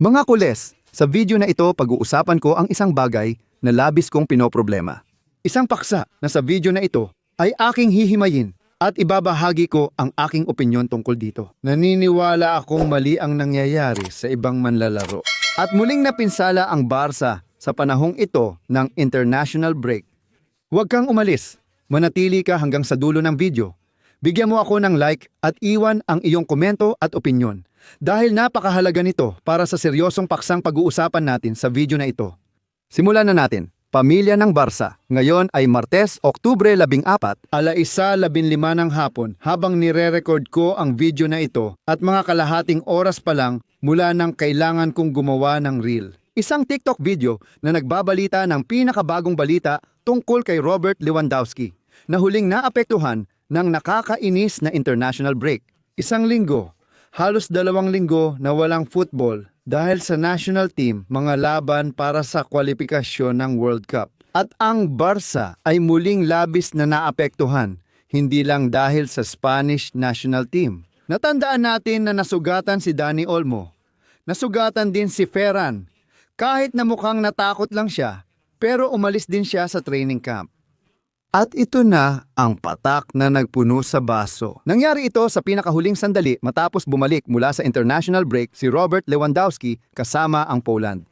Mga kules, sa video na ito pag-uusapan ko ang isang bagay na labis kong pinoproblema. Isang paksa na sa video na ito ay aking hihimayin at ibabahagi ko ang aking opinyon tungkol dito. Naniniwala akong mali ang nangyayari sa ibang manlalaro. At muling napinsala ang Barca sa panahong ito ng international break. Huwag kang umalis. Manatili ka hanggang sa dulo ng video. Bigyan mo ako ng like at iwan ang iyong komento at opinyon. Dahil napakahalaga nito para sa seryosong paksang pag-uusapan natin sa video na ito. Simulan na natin. Pamilya ng Barsa. Ngayon ay Martes, Oktubre 14, ala isa 15 ng hapon habang nire-record ko ang video na ito at mga kalahating oras pa lang mula nang kailangan kong gumawa ng reel. Isang TikTok video na nagbabalita ng pinakabagong balita tungkol kay Robert Lewandowski na huling naapektuhan ng nakakainis na international break. Isang linggo, halos dalawang linggo na walang football dahil sa national team mga laban para sa kwalifikasyon ng World Cup. At ang Barca ay muling labis na naapektuhan, hindi lang dahil sa Spanish national team. Natandaan natin na nasugatan si Dani Olmo. Nasugatan din si Ferran. Kahit na mukhang natakot lang siya, pero umalis din siya sa training camp. At ito na ang patak na nagpuno sa baso. Nangyari ito sa pinakahuling sandali matapos bumalik mula sa international break si Robert Lewandowski kasama ang Poland.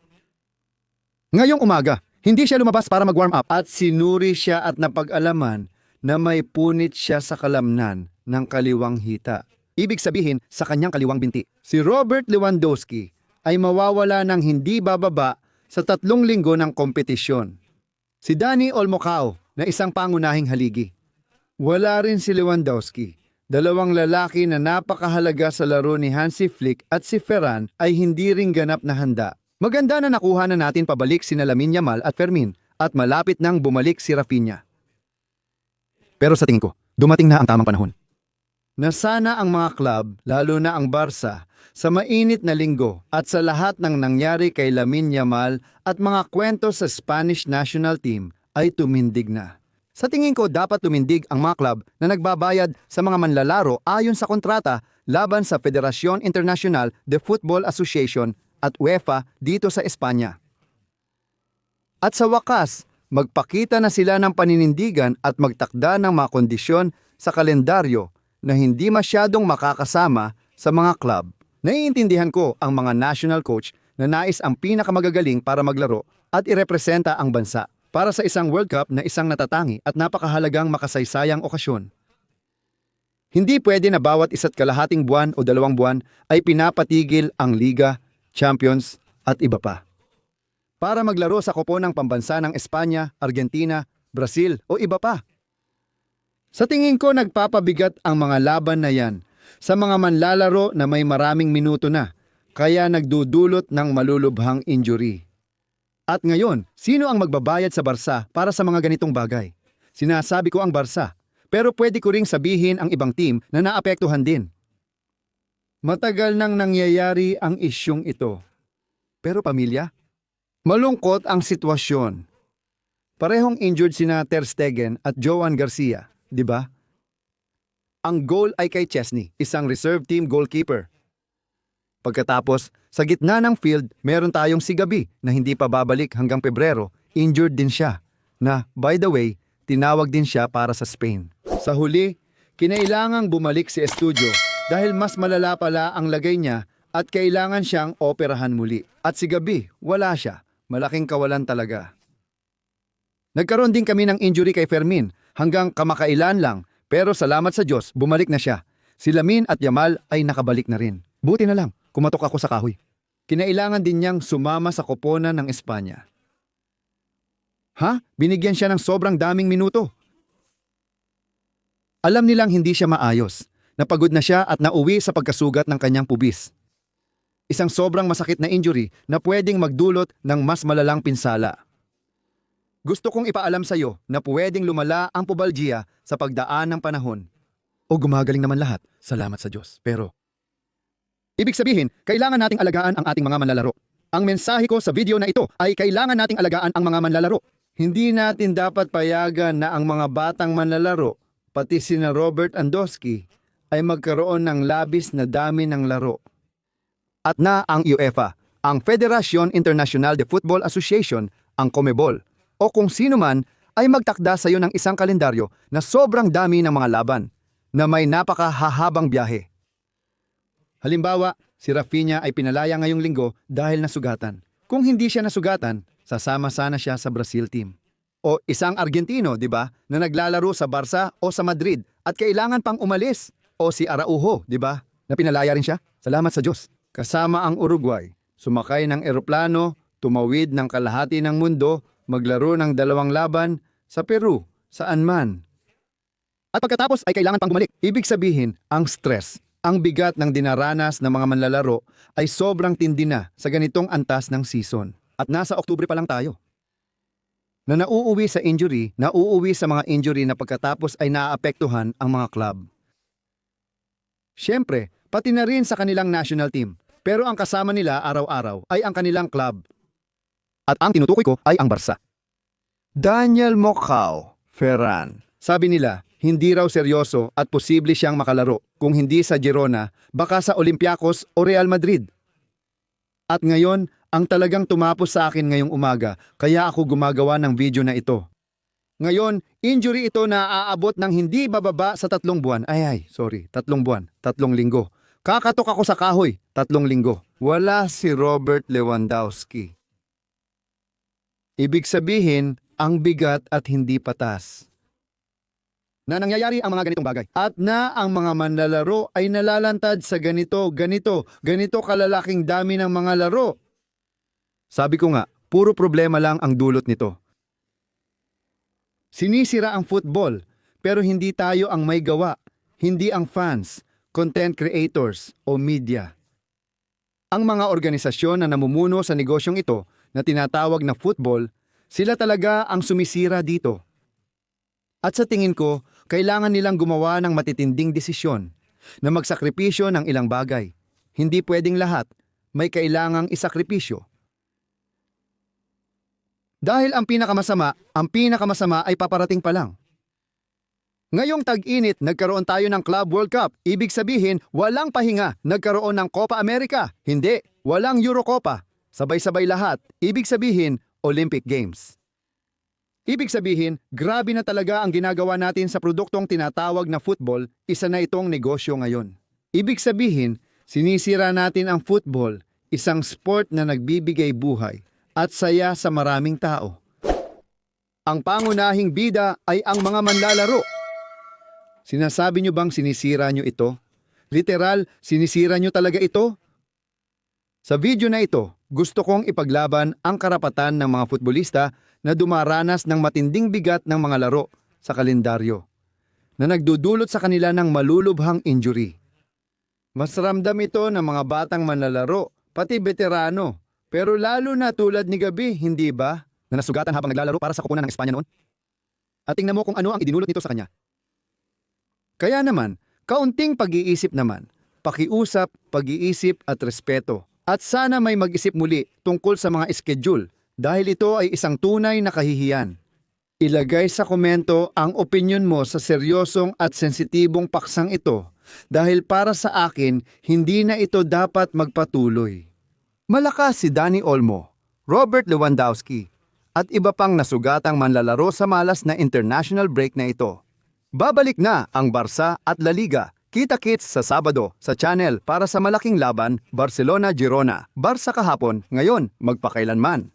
Ngayong umaga, hindi siya lumabas para mag-warm up at sinuri siya at napag-alaman na may punit siya sa kalamnan ng kaliwang hita. Ibig sabihin sa kanyang kaliwang binti. Si Robert Lewandowski ay mawawala ng hindi bababa sa tatlong linggo ng kompetisyon. Si Danny Olmocao na isang pangunahing haligi. Wala rin si Lewandowski. Dalawang lalaki na napakahalaga sa laro ni Hansi Flick at si Ferran ay hindi ring ganap na handa. Maganda na nakuha na natin pabalik si Lamin Yamal at Fermin at malapit nang bumalik si Rafinha. Pero sa tingin ko, dumating na ang tamang panahon. Na sana ang mga club, lalo na ang Barca, sa mainit na linggo at sa lahat ng nangyari kay Lamin Yamal at mga kwento sa Spanish national team ay tumindig na. Sa tingin ko dapat tumindig ang mga club na nagbabayad sa mga manlalaro ayon sa kontrata laban sa Federación Internacional de Football Association at UEFA dito sa Espanya. At sa wakas, magpakita na sila ng paninindigan at magtakda ng mga kondisyon sa kalendaryo na hindi masyadong makakasama sa mga club. Naiintindihan ko ang mga national coach na nais ang pinakamagagaling para maglaro at irepresenta ang bansa para sa isang World Cup na isang natatangi at napakahalagang makasaysayang okasyon. Hindi pwede na bawat isa't kalahating buwan o dalawang buwan ay pinapatigil ang Liga, Champions at iba pa. Para maglaro sa kopo ng pambansa ng Espanya, Argentina, Brazil o iba pa. Sa tingin ko nagpapabigat ang mga laban na yan sa mga manlalaro na may maraming minuto na, kaya nagdudulot ng malulubhang injury. At ngayon, sino ang magbabayad sa Barsa para sa mga ganitong bagay? Sinasabi ko ang Barsa, pero pwede ko ring sabihin ang ibang team na naapektuhan din. Matagal nang nangyayari ang isyong ito. Pero pamilya, malungkot ang sitwasyon. Parehong injured sina Ter Stegen at Joan Garcia, di ba? Ang goal ay kay Chesney, isang reserve team goalkeeper. Pagkatapos, sa gitna ng field, meron tayong si Gabi na hindi pa babalik hanggang Pebrero, injured din siya. Na, by the way, tinawag din siya para sa Spain. Sa huli, kinailangang bumalik si Estudio dahil mas malala pala ang lagay niya at kailangan siyang operahan muli. At si Gabi, wala siya. Malaking kawalan talaga. Nagkaroon din kami ng injury kay Fermin hanggang kamakailan lang pero salamat sa Diyos, bumalik na siya. Si Lamin at Yamal ay nakabalik na rin. Buti na lang, kumatok ako sa kahoy. Kinailangan din niyang sumama sa koponan ng Espanya. Ha? Binigyan siya ng sobrang daming minuto. Alam nilang hindi siya maayos. Napagod na siya at nauwi sa pagkasugat ng kanyang pubis. Isang sobrang masakit na injury na pwedeng magdulot ng mas malalang pinsala. Gusto kong ipaalam sa iyo na pwedeng lumala ang pubalgia sa pagdaan ng panahon. O gumagaling naman lahat, salamat sa Diyos. Pero, ibig sabihin, kailangan nating alagaan ang ating mga manlalaro. Ang mensahe ko sa video na ito ay kailangan nating alagaan ang mga manlalaro. Hindi natin dapat payagan na ang mga batang manlalaro, pati sina Robert Andosky, ay magkaroon ng labis na dami ng laro. At na ang UEFA ang Federación Internacional de Football Association, ang CONMEBOL, o kung sino man ay magtakda sa iyo ng isang kalendaryo na sobrang dami ng mga laban, na may napakahahabang biyahe. Halimbawa, si Rafinha ay pinalaya ngayong linggo dahil nasugatan. Kung hindi siya nasugatan, sasama sana siya sa Brazil team. O isang Argentino, di ba, na naglalaro sa Barca o sa Madrid at kailangan pang umalis. O si Araujo, di ba, na pinalaya rin siya. Salamat sa Diyos. Kasama ang Uruguay, sumakay ng eroplano, tumawid ng kalahati ng mundo, maglaro ng dalawang laban sa Peru, saan man. At pagkatapos ay kailangan pang bumalik. Ibig sabihin, ang stress, ang bigat ng dinaranas ng mga manlalaro ay sobrang tindi na sa ganitong antas ng season. At nasa Oktubre pa lang tayo. Na nauuwi sa injury, nauuwi sa mga injury na pagkatapos ay naaapektuhan ang mga club. Siyempre, pati na rin sa kanilang national team. Pero ang kasama nila araw-araw ay ang kanilang club. At ang tinutukoy ko ay ang Barca. Daniel Mocao, Ferran. Sabi nila, hindi raw seryoso at posible siyang makalaro kung hindi sa Girona, baka sa Olympiacos o Real Madrid. At ngayon, ang talagang tumapos sa akin ngayong umaga, kaya ako gumagawa ng video na ito. Ngayon, injury ito na aabot ng hindi bababa sa tatlong buwan. Ay ay, sorry, tatlong buwan, tatlong linggo. Kakatok ako sa kahoy, tatlong linggo. Wala si Robert Lewandowski. Ibig sabihin, ang bigat at hindi patas. Na nangyayari ang mga ganitong bagay. At na ang mga manlalaro ay nalalantad sa ganito, ganito, ganito kalalaking dami ng mga laro. Sabi ko nga, puro problema lang ang dulot nito. Sinisira ang football, pero hindi tayo ang may gawa, hindi ang fans, content creators o media. Ang mga organisasyon na namumuno sa negosyong ito na tinatawag na football, sila talaga ang sumisira dito. At sa tingin ko, kailangan nilang gumawa ng matitinding desisyon na magsakripisyo ng ilang bagay. Hindi pwedeng lahat, may kailangang isakripisyo. Dahil ang pinakamasama, ang pinakamasama ay paparating pa lang. Ngayong tag-init, nagkaroon tayo ng Club World Cup. Ibig sabihin, walang pahinga. Nagkaroon ng Copa America. Hindi, walang Eurocopa. Sabay-sabay lahat. Ibig sabihin, Olympic Games. Ibig sabihin, grabe na talaga ang ginagawa natin sa produktong tinatawag na football, isa na itong negosyo ngayon. Ibig sabihin, sinisira natin ang football, isang sport na nagbibigay buhay at saya sa maraming tao. Ang pangunahing bida ay ang mga manlalaro. Sinasabi nyo bang sinisira nyo ito? Literal, sinisira nyo talaga ito? Sa video na ito, gusto kong ipaglaban ang karapatan ng mga futbolista na dumaranas ng matinding bigat ng mga laro sa kalendaryo na nagdudulot sa kanila ng malulubhang injury. Mas ramdam ito ng mga batang manlalaro, pati veterano, pero lalo na tulad ni Gabi, hindi ba? Na nasugatan habang naglalaro para sa kupunan ng Espanya noon? At tingnan mo kung ano ang idinulot nito sa kanya. Kaya naman, kaunting pag-iisip naman, pakiusap, pag-iisip at respeto. At sana may mag-isip muli tungkol sa mga schedule dahil ito ay isang tunay na kahihiyan. Ilagay sa komento ang opinion mo sa seryosong at sensitibong paksang ito dahil para sa akin, hindi na ito dapat magpatuloy. Malakas si Danny Olmo, Robert Lewandowski, at iba pang nasugatang manlalaro sa malas na international break na ito. Babalik na ang Barca at La Liga. Kita-kits sa Sabado sa channel para sa malaking laban Barcelona-Girona. Barca kahapon, ngayon magpakailanman.